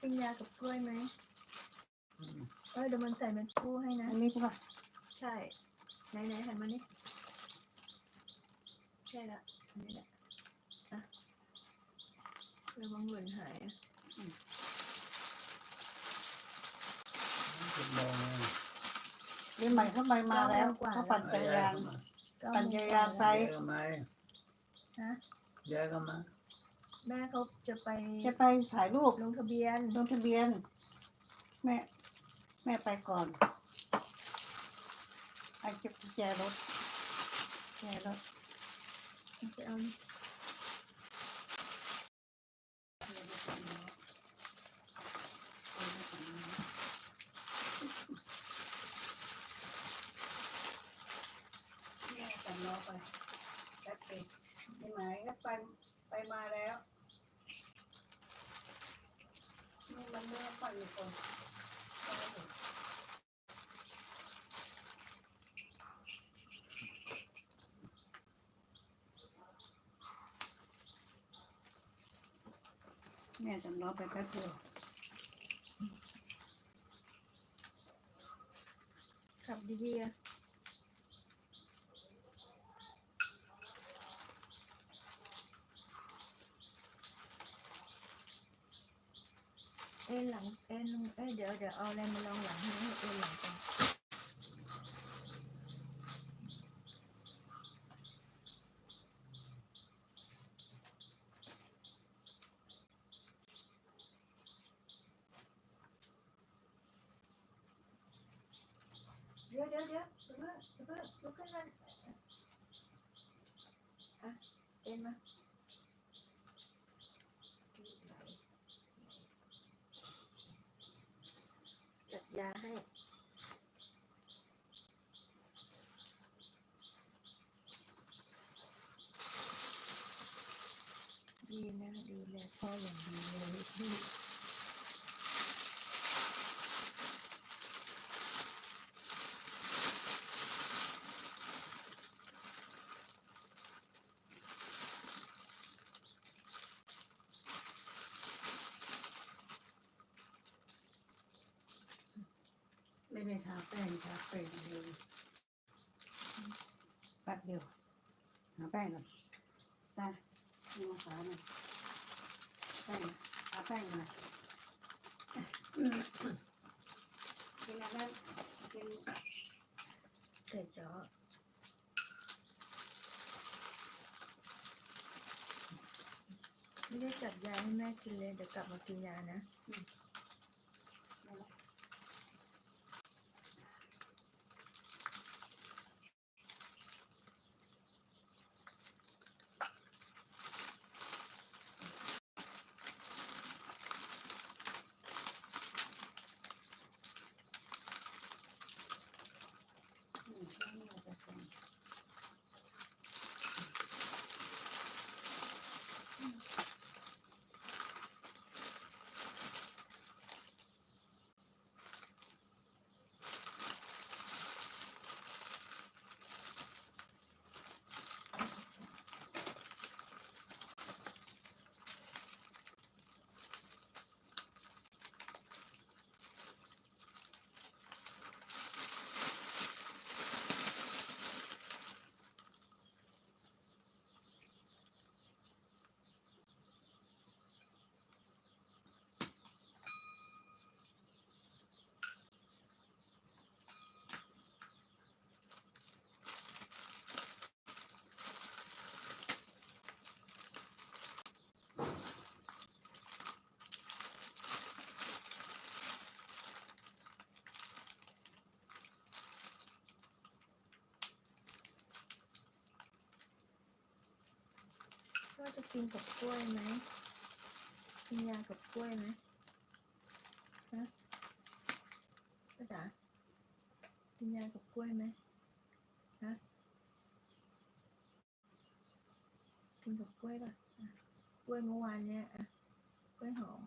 กินยากับกล้วยไหมเออเดี๋ยวมันใส่เป็นคู่ให้นะ อันนี้ใช่ปะใช่ ไหนไหนหันมานี่ใช่ละอันนี้แหละอะระวังหล่นหายอะสิบโมงเลยเรียนใหม่เข้าไปมาแล้วเขาปั่นจักรยานเก้าปั่นโมงจักรยานไปเยอะไหมฮะเยอะกันไหม แม่เขาจะไปจะไปถ่ายรูปลงทะเบียนลงทะเบียน แม่ แม่ไปก่อนไอ้เก็บกุญแจรถกุญแจรถจะเอานี่แม่แต่ล้อไปแป๊บเดียวไม่หมายก็ไปไปมาแล้วนี่ มันเมื่อปั่นอยู่ก่อนแม่จะล้อไปแป๊บเดียวขับดีๆ อะเอ็นหลังเอ็นเอ้ยเดี๋ยวเดี๋ยวเอาอะไรมาลองหลังให้ให้เอ็นหลังกันเดี๋ยวเดี๋ยวเดี๋ยวเดี๋ยวเพิ่งเดี๋ยวเพิ่งลุกขึ้นมาอะเอ็นมาจัดยาให้ ดีนะดูแลพ่ออย่างดีเลยพี่ไม่ได้ทาแป้งทาแป้งเลยแป๊บเดียวหาแป้งก่อนตาดู มาขาหน่อยแป้งหาแป้งหน่อยกินอะไรกินไก่จ้อไม่ได้จัดยาให้แม่กินเลย เดี๋ยวกลับมากินยานะ กินกับกล้วยไหมกินยากับกล้วยไหมฮะภาษากินยากับกล้วยไหมฮะกินกับกล้วยป่ะอะกล้วยเมื่อวานเนี้ยอะกล้วยหอม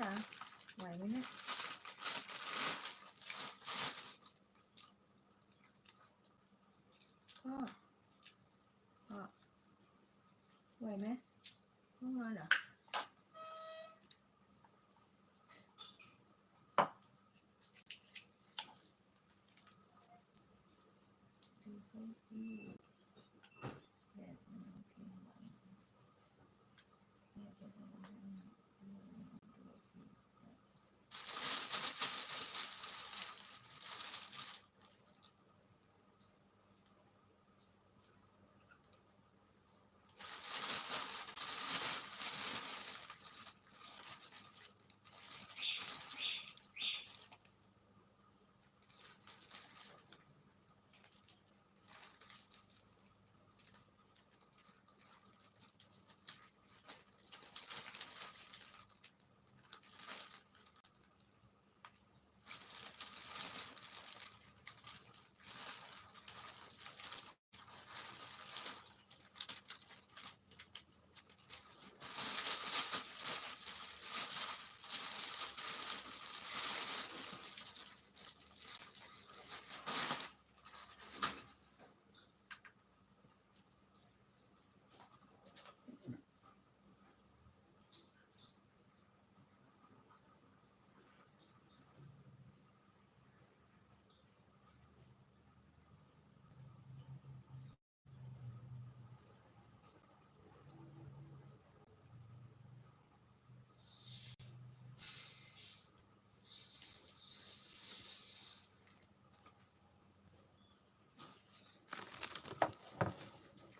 จ๋าไหวไหมเนี่ยพ่อพ่อไหวไหมห้องนอนเหรอดูเก้าอี้แบบนอนเพียงหลังอยากจะทำให้มันดูดี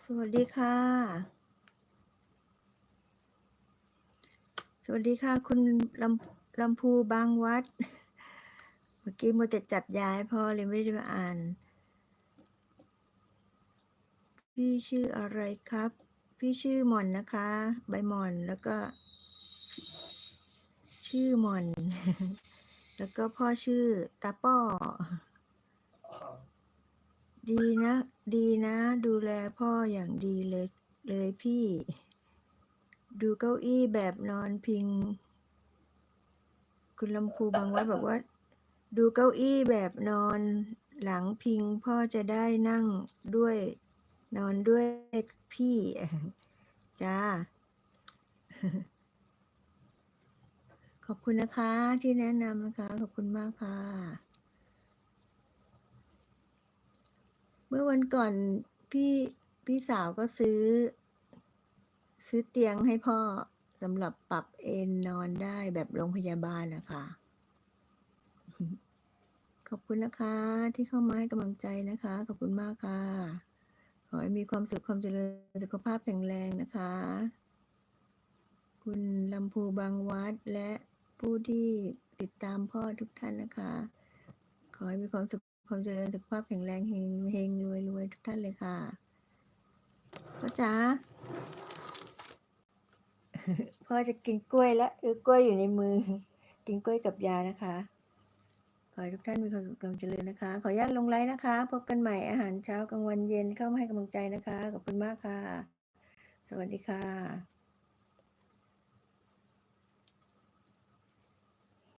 ส วัสดีค่ะ สวัสดีค่ะ คุณลำลำพูบางวัด เมื่อกี้มัวแต่จัดยาให้พ่อเลยไม่ได้มาอ่าน พี่ชื่ออะไรครับ พี่ชื่อหม่อนนะคะ ใบหม่อนแล้วก็ ชื่อหม่อน แล้วก็พ่อชื่อตาป้อ ดีนะ ดีนะ ดูแลพ่ออย่างดีเลยเลยพี่ ดูเก้าอี้แบบนอนพิง คุณลำพูบางวัดบอกว่า ดูเก้าอี้แบบนอนหลังพิง พ่อจะได้นั่งด้วยนอนด้วยพี่ จ้า ขอบคุณนะคะที่แนะนำนะคะ ขอบคุณมากค่ะ เมื่อวันก่อนพี่พี่สาวก็ซื้อ ซื้อเตียงให้พ่อสำหรับปรับเอนนอนได้แบบโรงพยาบาลนะคะ ขอบคุณนะคะ ที่เข้ามาให้กำลังใจนะคะ ขอบคุณมากค่ะ ขอให้มีความสุขความเจริญสุขภาพแข็งแรงนะคะ คุณลำพูบางวัดและผู้ที่ติดตามพ่อทุกท่านนะคะ ขอให้มีความสุข ความเจริญสุขภาพแข็งแรงเฮงเฮงรวยรวยทุกท่านเลยค่ะพ่อจ๋าพ่อจะกินกล้วยแล้วหรือกล้วยอยู่ในมือ กินกล้วยกับยานะคะ ขอให้ทุกท่านมีความสุขความเจริญนะคะ ขออนุญาตลงไลน์นะคะ พบกันใหม่อาหารเช้ากลางวันเย็นเข้ามาให้กำลังใจนะคะ ขอบคุณมากค่ะ สวัสดีค่ะ